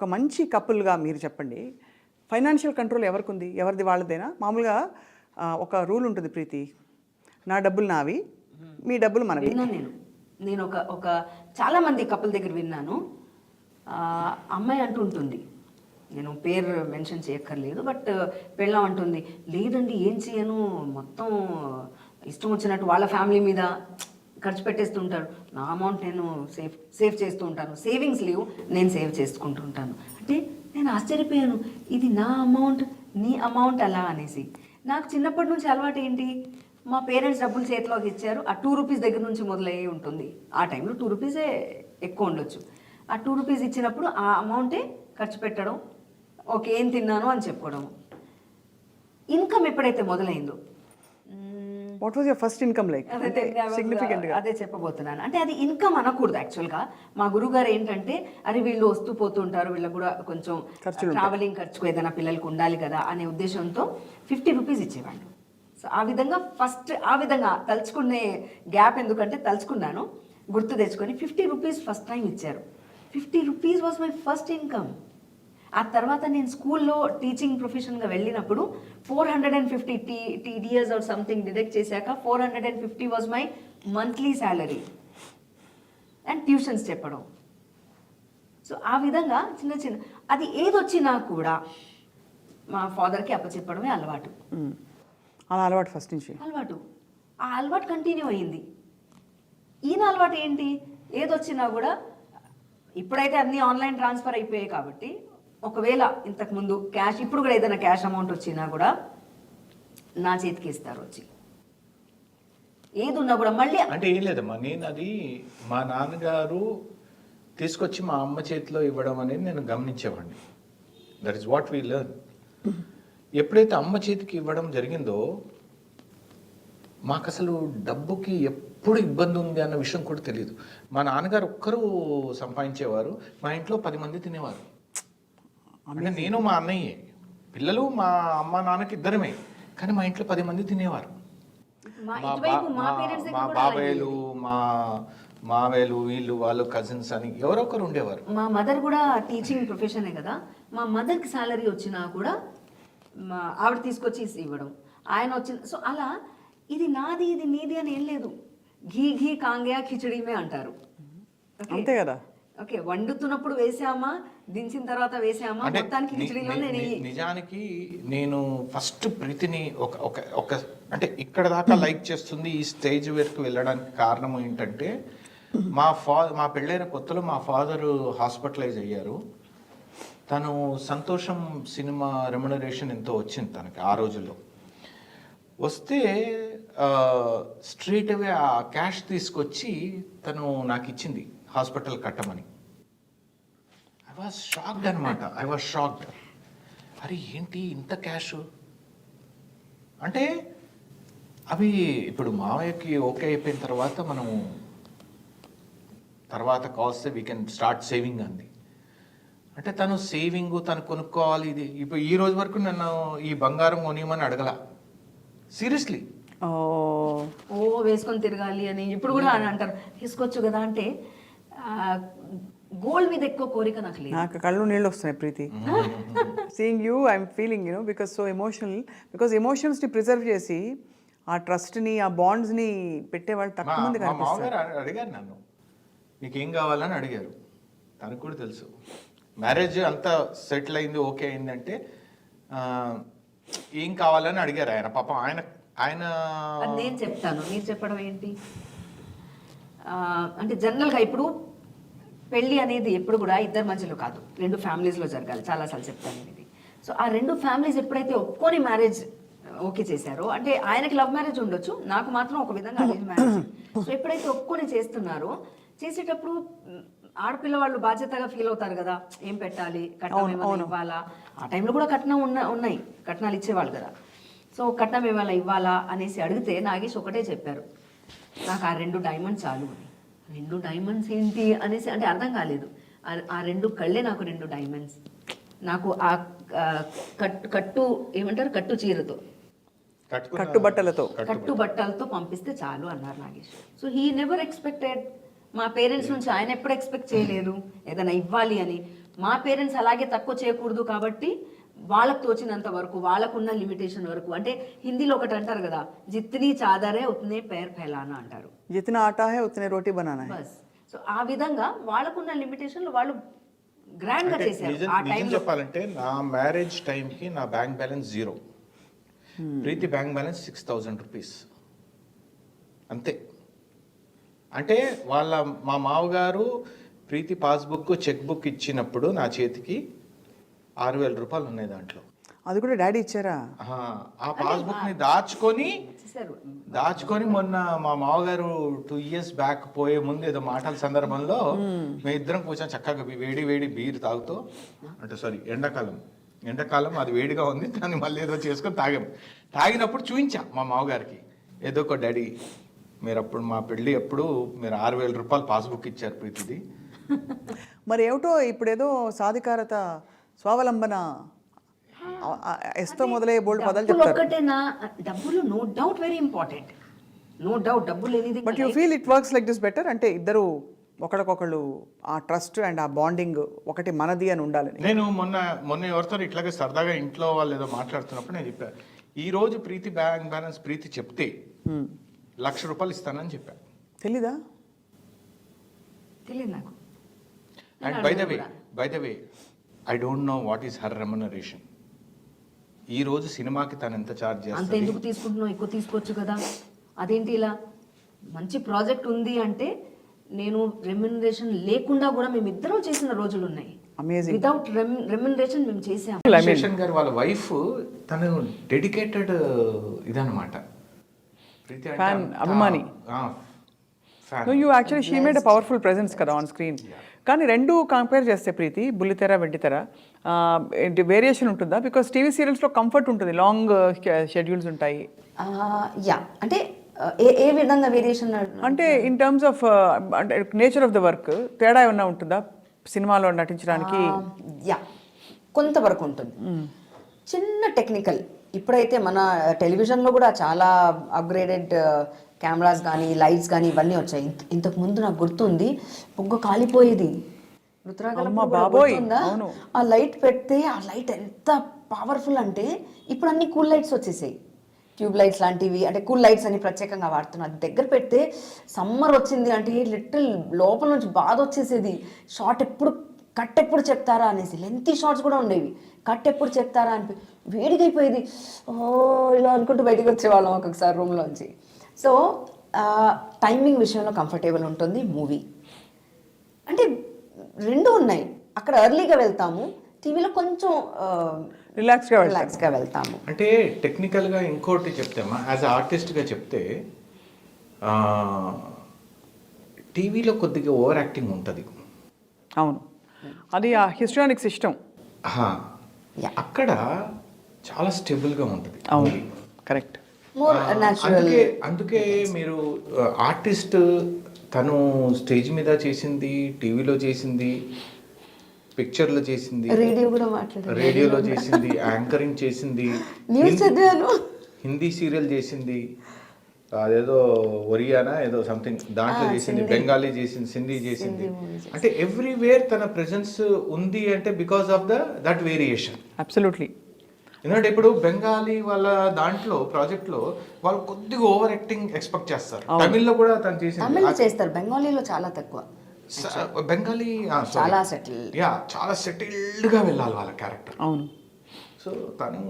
ఒక మంచి కపుల్గా మీరు చెప్పండి. ఫైనాన్షియల్ కంట్రోల్ ఎవరికి ఉంది ఎవరిది వాళ్ళదైనా? మామూలుగా ఒక రూల్ ఉంటుంది ప్రీతి. నా డబ్బులు నావి మీ డబ్బులు మనవి. విన్నాను నేను. నేను ఒక ఒక చాలా మంది కపుల్ దగ్గర విన్నాను. అమ్మాయి అంటుంటుంది నేను పేరు మెన్షన్ చేయక్కర్లేదు బట్ పెళ్ళం అంటుంది. లేదండి ఏం చేయను మొత్తం ఇష్టం వచ్చినట్టు వాళ్ళ ఫ్యామిలీ మీద ఖర్చు పెట్టేస్తుంటారు నా అమౌంట్ నేను సేఫ్ సేవ్ చేస్తూ ఉంటాను. సేవింగ్స్ లేవు నేను సేవ్ చేసుకుంటూ ఉంటాను. అంటే నేను ఆశ్చర్యపోయాను. ఇది నా అమౌంట్ నీ అమౌంట్ అలా అనేసి. నాకు చిన్నప్పటి నుంచి అలవాటు ఏంటి? మా పేరెంట్స్ డబ్బులు చేతిలోకి ఇచ్చారు. ఆ టూ రూపీస్ దగ్గర నుంచి మొదలయ్యి ఉంటుంది. ఆ టైంలో టూ రూపీసే ఎక్కువ ఉండొచ్చు. ఆ టూ రూపీస్ ఇచ్చినప్పుడు ఆ అమౌంటే ఖర్చు పెట్టడం ఓకే ఏం తిన్నాను అని చెప్పుకోవడం. ఇన్కమ్ ఎప్పుడైతే మొదలైందో what was your first income like అంటే was, సిగ్నిఫికెంట్గా అదే చెప్పబోతున్నాను. అంటే అది ఇన్కమ్ అనకూడదు యాక్చువల్గా మా గురువు గారు ఏంటంటే అరే వీళ్ళు వస్తూ పోతూ ఉంటారు వీళ్ళకి కూడా కొంచెం ట్రావెలింగ్ ఖర్చుకు ఏదైనా పిల్లలకు ఉండాలి కదా అనే ఉద్దేశంతో ఫిఫ్టీ రూపీస్ ఇచ్చేవాళ్ళు. సో ఆ విధంగా ఫస్ట్ ఆ విధంగా తలుచుకునే గ్యాప్ ఎందుకంటే తలుచుకున్నాను గుర్తు తెచ్చుకొని ఫిఫ్టీ రూపీస్ ఫస్ట్ టైం ఇచ్చారు. Fifty rupees was my first income ఆ తర్వాత నేను స్కూల్లో టీచింగ్ ప్రొఫెషన్గా వెళ్ళినప్పుడు four hundred and fifty T TDS or something deduct చేశాక four hundred and fifty was my monthly salary and tuitions చెప్పడం. సో ఆ విధంగా చిన్న చిన్న అది ఏదొచ్చినా కూడా మా ఫాదర్కి అప్పచెప్పడమే అలవాటు. అలా అలవాటు ఫస్ట్ నుంచి. అలవాటు. ఆ అలవాటు కంటిన్యూ అయ్యింది ఈయన అలవాటు ఏంటి? ఏదొచ్చినా కూడా ఇప్పుడైతే అన్ని ఆన్లైన్ ట్రాన్స్ఫర్ అయిపోయాయి కాబట్టి ఒకవేళ ఇంతకుముందు క్యాష్ ఇప్పుడు కూడా ఏదైనా క్యాష్ అమౌంట్ వచ్చినా కూడా నా చేతికి ఇస్తారు వచ్చి. ఏది ఉన్నా కూడా మళ్ళీ అంటే ఏం లేదమ్మా నేను అది మా నాన్నగారు తీసుకొచ్చి మా అమ్మ చేతిలో ఇవ్వడం అనేది నేను గమనించేవాడిని. That is what we learn ఎప్పుడైతే అమ్మ చేతికి ఇవ్వడం జరిగిందో మాకు అసలు డబ్బుకి ఎప్పుడు ఇబ్బంది ఉంది అన్న విషయం కూడా తెలియదు మా నాన్నగారు ఒక్కరూ సంపాదించేవారు మా ఇంట్లో పది మంది తినేవారు. అంటే నేను మా అన్నయ్యే. పిల్లలు మా అమ్మ నాన్నకి ఇద్దరమే. కానీ మా ఇంట్లో పది మంది తినేవారు. మా మా మా మా- మా. బాబాయ్లు మా మావేలు వీళ్ళు వాళ్ళు కజిన్స్ అని ఎవరో ఒకరు ఉండేవారు. మా మదర్ కూడా టీచింగ్ ప్రొఫెషనే కదా? మా మదర్కి సాలరీ వచ్చినా కూడా మా ఆవిడ తీసుకొచ్చి ఇవ్వడం. ఆయన వచ్చిన సో అలా ఇది నాది ఇది నీది అని ఏం లేదు. ఘీ ఘీ కాంగయా ఖిచడీమే అంటారు? అంతే కదా? ఓకే వండుతున్నప్పుడు వేసామా? దించిన తర్వాత వేసామా? మొత్తానికి కిచడీలోనే నిజానికి నేను ఫస్ట్ ప్రీతిని ఒక ఒక ఒక అంటే ఇక్కడ దాకా లైక్ చేస్తుంది ఈ స్టేజ్ వరకు వెళ్ళడానికి కారణం ఏంటంటే మా ఫా మా పెళ్ళైన కొత్తలో మా ఫాదర్ హాస్పిటలైజ్ అయ్యారు. తను సంతోషం సినిమా రెమ్యునరేషన్ ఎంతో వచ్చింది తనకి ఆ రోజుల్లో. వస్తే స్ట్రీట్ అవే ఆ క్యాష్ తీసుకొచ్చి తను నాకు ఇచ్చింది హాస్పిటల్ కట్టమని. ఐ వాజ్ షాక్డ్ అనమాట ఐ వాజ్ షాక్డ్ అరే ఏంటి ఇంత క్యాష్ అంటే అవి ఇప్పుడు మావయ్యకి ఓకే అయిపోయిన తర్వాత మనము తర్వాత కాస్తే వీ కెన్ స్టార్ట్ సేవింగ్ అంది. అంటే తను సేవింగ్ తను కొనుక్కోవాలి ఇది. ఇప్పుడు ఈ రోజు వరకు నన్ను ఈ బంగారం కొనియమని అడగల. సీరియస్లీ ఓ ఓ వేసుకొని తిరగాలి అని. ఇప్పుడు కూడా అని అంటారు. వేసుకోవచ్చు కదా అంటే గోల్డ్ మీద ఎక్కువ కోరిక నాకు లేదు. నాకు కళ్ళు నీళ్ళు వస్తున్నాయి Preethi. Seeing you I'm feeling you know because so emotional because ఎమోషన్స్ని ప్రిజర్వ్ చేసి ఆ ట్రస్ట్ని ఆ బాండ్స్ని పెట్టేవాళ్ళు తక్కువ మంది మా కనిపిస్తారు అడిగారు నన్ను. నీకేం కావాలని అడిగారు. తనకు కూడా తెలుసు. మ్యారేజ్ అంతా సెటిల్ అయింది ఓకే అయిందంటే ఆ, ఏం కావాలని అడిగారు ఆయన. పాపం ఆయన ఆయన నేను చెప్తాను. మీరు చెప్పడం ఏంటి? ఆ, అంటే జనరల్గా ఇప్పుడు పెళ్ళి అనేది ఎప్పుడు కూడా ఇద్దరి మధ్యలో కాదు. రెండు ఫ్యామిలీస్లో జరగాలి. చాలాసార్లు చెప్తాను ఇది. సో ఆ రెండు ఫ్యామిలీస్ ఎప్పుడైతే ఒప్పుకొని మ్యారేజ్ ఓకే చేశారో అంటే ఆయనకి లవ్ మ్యారేజ్ ఉండొచ్చు నాకు మాత్రం ఒక విధంగా అరేంజ్ మ్యారేజ్ సో ఎప్పుడైతే ఒప్పుకొని చేస్తున్నారో చేసేటప్పుడు ఆడపిల్ల వాళ్ళు బాధ్యతగా ఫీల్ అవుతారు కదా. ఏం పెట్టాలి? కట్నం ఏమైనా ఇవ్వాలా? ఆ టైంలో కూడా కట్నం ఉన్న ఉన్నాయి. కట్నాలు ఇచ్చేవాళ్ళు కదా. సో కట్నం ఏమైనా ఇవ్వాలా అనేసి అడిగితే నాగేష్ ఒకటే చెప్పారు. నాకు ఆ రెండు డైమండ్స్ చాలు అని. రెండు డైమండ్స్ ఏంటి అనేసి అంటే అర్థం కాలేదు. ఆ- రెండు కళ్ళే నాకు రెండు డైమండ్స్ నాకు ఆ కట్టు కట్టు ఏమంటారు? కట్టు చీరతో. కట్టుబట్టలతో. కట్టు బట్టలతో. పంపిస్తే చాలు అన్నారు Nagesh. So he never expected మా పేరెంట్స్ నుంచి ఆయన ఎప్పుడు ఎక్స్పెక్ట్ చేయలేదు. ఏదైనా ఇవ్వాలి అని. మా పేరెంట్స్ అలాగే తక్కువ చేయకూడదు కాబట్టి వాళ్ళకు తోచినంత వరకు వాళ్ళకున్న లిమిటేషన్ వరకు. అంటే హిందీలో ఒకటి అంటారు కదా జిత్ని చాదరే ఉత్నే పేర్ ఫెలానా అంటారు. జితన ఆటా హై ఉతనే రోటీ బనానా హై. బస్. సో ఆ విధంగా వాళ్ళకున్న లిమిటేషన్లు వాళ్ళు గ్రాండ్గా అంటే చేశారు. ఆ టైంలో చెప్పాలంటే నా మ్యారేజ్ టైంకి నా bank balance zero Preethi bank balance six thousand rupees అంతే. అంటే వాళ్ళ మా మామగారు ప్రీతి పాస్బుక్ చెక్ బుక్ ఇచ్చినప్పుడు నా చేతికి ఆరు వేల రూపాయలు ఉన్నాయి దాంట్లో. అది కూడా డాడీ ఇచ్చారా? ఆ పాస్బుక్ని దాచుకొని దాచుకొని మొన్న మా మామగారు టూ ఇయర్స్ బ్యాక్ పోయే ముందు ఏదో మాటల సందర్భంలో మేము. ఇద్దరం కూర్చొని చక్కగా వేడి వేడి బీర్ తాగుతూ అంటే సారీ ఎండాకాలం. ఎండాకాలం అది వేడిగా ఉంది దాన్ని మళ్ళీ ఏదో చేసుకొని తాగాం. తాగినప్పుడు చూపించా మా మామగారికి. ఏదో ఒక డాడీ మీరు అప్పుడు మా పెళ్ళి అప్పుడు మీరు ఆరు వేల రూపాయలు పాస్బుక్ ఇచ్చారు ప్రీతిది. మరి ఏమిటో ఇప్పుడేదో సాధికారత స్వావలంబన. ఎస్తో మొదలయ్యే బోల్డ్ పదాలు చెప్తారు. డబ్బులు no doubt very important. No doubt డబ్బులు అనేది but you feel it works like this better అంటే ఇద్దరు ఒకరికొకళ్ళు ఆ ట్రస్ట్ అండ్ ఆ బాండింగ్ ఒకటి మనది అని ఉండాలని. నేను మొన్న మొన్న ఎవరితో ఇట్లాగే సరదాగా ఇంట్లో వాళ్ళు ఏదో మాట్లాడుతున్నప్పుడు నేను చెప్పా. ఈ రోజు ప్రీతి బ్యాంక్ బ్యాలెన్స్ ప్రీతి చెప్తే లక్ష రూపాయలు ఇస్తానని చెప్పా. తెలీదా? తెలియదు నాకు. And by the way by the way I don't know what is her remuneration ఈ రోజు సినిమాకి తను ఎంత ఛార్జ్ అంత చేస్తుంది ఎందుకు తీసుకుంటున్నావు? ఎక్కువ తీసుకోవచ్చు కదా. అదేంటి ఇలా? మంచి ప్రాజెక్ట్ ఉంది అంటే నేను రెమ్యునరేషన్ లేకుండా కూడా మేము ఇద్దరం చేసిన రోజులు ఉన్నాయి. అమేజింగ్ వితౌట్ రెమ్యునరేషన్ మేము చేసాం. శేషన్ గారు వాళ్ళ వైఫ్ తను డెడికేటెడ్ ఇదనమాట ప్రీతి అంటే Fan, అంత- అభిమాని. ఆ, fan. You actually she made a powerful presence కదా ఆన్ స్క్రీన్ కానీ రెండు కంపేర్ చేస్తే ప్రీతి బుల్లితెర వెండితెర ఏంటి వేరియేషన్ ఉంటుందా? బికాస్ టీవీ సీరియల్స్లో కంఫర్ట్ ఉంటుంది లాంగ్ షెడ్యూల్స్ ఉంటాయి. యా. అంటే ఏ ఏ విధంగా వేరియేషన్ అంటే ఇన్ టర్మ్స్ ఆఫ్ అంటే నేచర్ ఆఫ్ ద వర్క్ తేడా ఏమన్నా ఉంటుందా? సినిమాలో నటించడానికి? యా. కొంతవరకు ఉంటుంది. చిన్న టెక్నికల్ ఇప్పుడైతే మన టెలివిజన్లో కూడా చాలా అప్గ్రేడెడ్ కెమెరాస్ కానీ లైట్స్ కానీ ఇవన్నీ వచ్చాయి. ఇంత- ఇంతకు ముందు నాకు గుర్తుంది బొగ్గ కాలిపోయేది. ఆ లైట్ పెడితే ఆ లైట్ ఎంత పవర్ఫుల్ అంటే ఇప్పుడు అన్ని కూల్ లైట్స్ వచ్చేసాయి. ట్యూబ్ లైట్స్ లాంటివి అంటే కూల్ లైట్స్ అని ప్రత్యేకంగా వాడుతున్నారు దగ్గర పెడితే సమ్మర్ వచ్చింది అంటే లిటిల్ లోపల నుంచి బాధ వచ్చేసేది. షార్ట్ ఎప్పుడు కట్ ఎప్పుడు చెప్తారా అనేసి లెంతీ షార్ట్స్ కూడా ఉండేవి. కట్ ఎప్పుడు చెప్తారా అని వేడిగా అయిపోయేది. ఓ ఇలా అనుకుంటూ బయటకు వచ్చేవాళ్ళం ఒక్కొక్కసారి రూమ్లోంచి. సో టైమింగ్ విషయంలో కంఫర్టబుల్ ఉంటుంది మూవీ అంటే రెండు ఉన్నాయి. అక్కడ ఎర్లీగా వెళ్తాము టీవీలో కొంచెం రిలాక్స్గా రిలాక్స్గా వెళ్తాము. అంటే టెక్నికల్గా ఇంకోటి చెప్తామా? యాజ్ ఆర్టిస్ట్గా చెప్తే టీవీలో కొద్దిగా ఓవర్ యాక్టింగ్ ఉంటుంది. అవును. అది ఆ హిస్టానిక్స్ ఇష్టం. Yeah. అక్కడ చాలా స్టేబుల్గా ఉంటుంది. అవును. కరెక్ట్ మోర్ అందుకే అందుకే మీరు ఆర్టిస్ట్ తను స్టేజ్ మీద చేసింది టీవీలో చేసింది పిక్చర్లో చేసింది రేడియో కూడా మాట్లాడారు. రేడియోలో చేసింది యాంకరింగ్ చేసింది న్యూస్ చదివాను. హిందీ సీరియల్ చేసింది అదేదో ఒరియానా ఏదో సంథింగ్ దాంట్లో చేసింది బెంగాలీ చేసింది సింధీ చేసింది. అంటే ఎవ్రీవేర్ తన ప్రెసెన్స్ ఉంది అంటే because of the that variation absolutely ఎందుకంటే ఇప్పుడు బెంగాలీ వాళ్ళ దాంట్లో ప్రాజెక్ట్లో వాళ్ళు కొద్దిగా ఓవర్ యాక్టింగ్ ఎక్స్పెక్ట్ చేస్తారు తమిళ్ళో కూడా తను చేసింది. చేస్తారు. బెంగాలీలో చాలా తక్కువ బెంగాలీ. చాలా సెటిల్ యా చాలా సెటిల్డ్గా వెళ్ళాలి వాళ్ళ క్యారెక్టర్ అవును. సో తను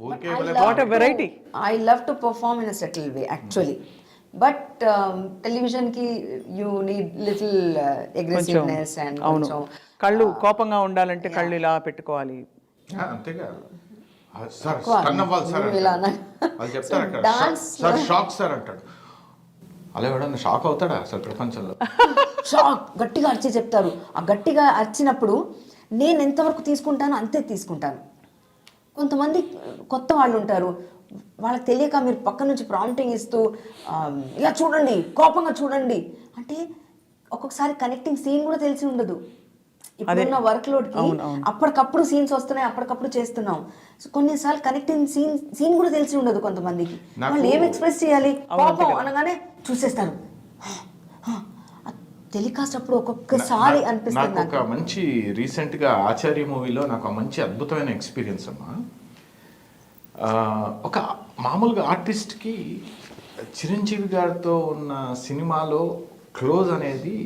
ఊరికే variety. I love to perform in a subtle way actually but టెలివిజన్కి you need little aggressiveness and అవును. కళ్ళు కోపంగా ఉండాలంటే కళ్ళు ఇలా పెట్టుకోవాలి. అంతేగా ఆ, సార్ ఎక్కువ స్టన్ అవ్వాలి సార్ నువ్వు ఇలా అంటాడు. అన్నా- వాళ్ళు చెప్తారు అక్కడ. Dance సార్ షాక్ సార్ అంటాడు. అలా ఎవడన్నా షాక్ అవుతాడా అసలు ప్రపంచంలో? షాక్. గట్టిగా అరిచి చెప్తారు. ఆ గట్టిగా అరిచినప్పుడు నేను ఎంతవరకు తీసుకుంటానో అంతే తీసుకుంటాను. కొంతమంది కొత్త వాళ్ళు ఉంటారు. వాళ్ళకి తెలియక మీరు పక్క నుంచి ప్రాంప్టింగ్ ఇస్తూ ఇలా చూడండి కోపంగా చూడండి. అంటే ఒక్కొక్కసారి కనెక్టింగ్ సీన్ కూడా తెలిసి ఉండదు. ఇప్పుడున్న వర్క్ అవును, అవును. అప్పటికప్పుడు సీన్స్ వస్తున్నాయి అప్పటికప్పుడు చేస్తున్నాం. సో కొన్నిసార్లు కనెక్టింగ్ సీన్ సీన్ కూడా తెలిసి ఉండదు కొంతమందికి. వాళ్ళు ఏం ఎక్స్ప్రెస్ చేయాలి? కోపం అనగానే చూసేస్తారు. టెలికాస్ట్ అప్పుడు ఒక్కొక్కసారి అనిపిస్తుంది నాకు ఒక మంచి రీసెంట్గా ఆచార్య మూవీలో నాకు మంచి అద్భుతమైన ఎక్స్పీరియన్స్ అమ్మా. ఒక మామూలుగా ఆర్టిస్ట్కి చిరంజీవి గారితో ఉన్న సినిమాలో క్లోజ్ అనేది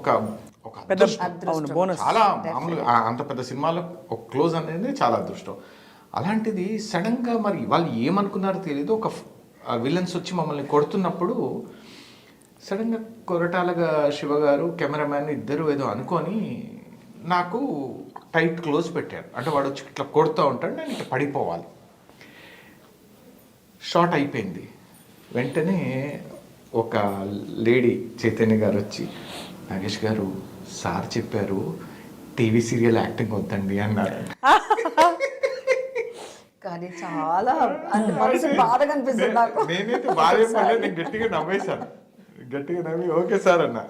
ఒక ఒక పెద్ద బోనస్. చాలా మామూలుగా ఆ అంత పెద్ద సినిమాలో ఒక క్లోజ్ అనేది చాలా అదృష్టం. అలాంటిది సడన్గా మరి వాళ్ళు ఏమనుకున్నారో తెలియదు ఒక విలన్స్ వచ్చి మమ్మల్ని కొడుతున్నప్పుడు సడన్గా కొరటాలగా శివ గారు కెమెరామ్యాన్ ఇద్దరు ఏదో అనుకొని నాకు టైట్ క్లోజ్ పెట్టారు. అంటే వాడు వచ్చి ఇట్లా కొడుతూ ఉంటాడు నేను ఇట్లా పడిపోవాలి. షార్ట్ అయిపోయింది. వెంటనే ఒక లేడీ చైతన్య గారు వచ్చి నాగేష్ గారు సార్ చెప్పారు టీవీ సీరియల్ యాక్టింగ్ వద్దండి అన్నారు. కానీ చాలా అంటే మనసు బాధగా అనిపిస్తుంది నాకు. నేనైతే బాధ గట్టిగా నవ్వేశాను గట్టిగా నవ్వి ఓకే సార్ అన్న.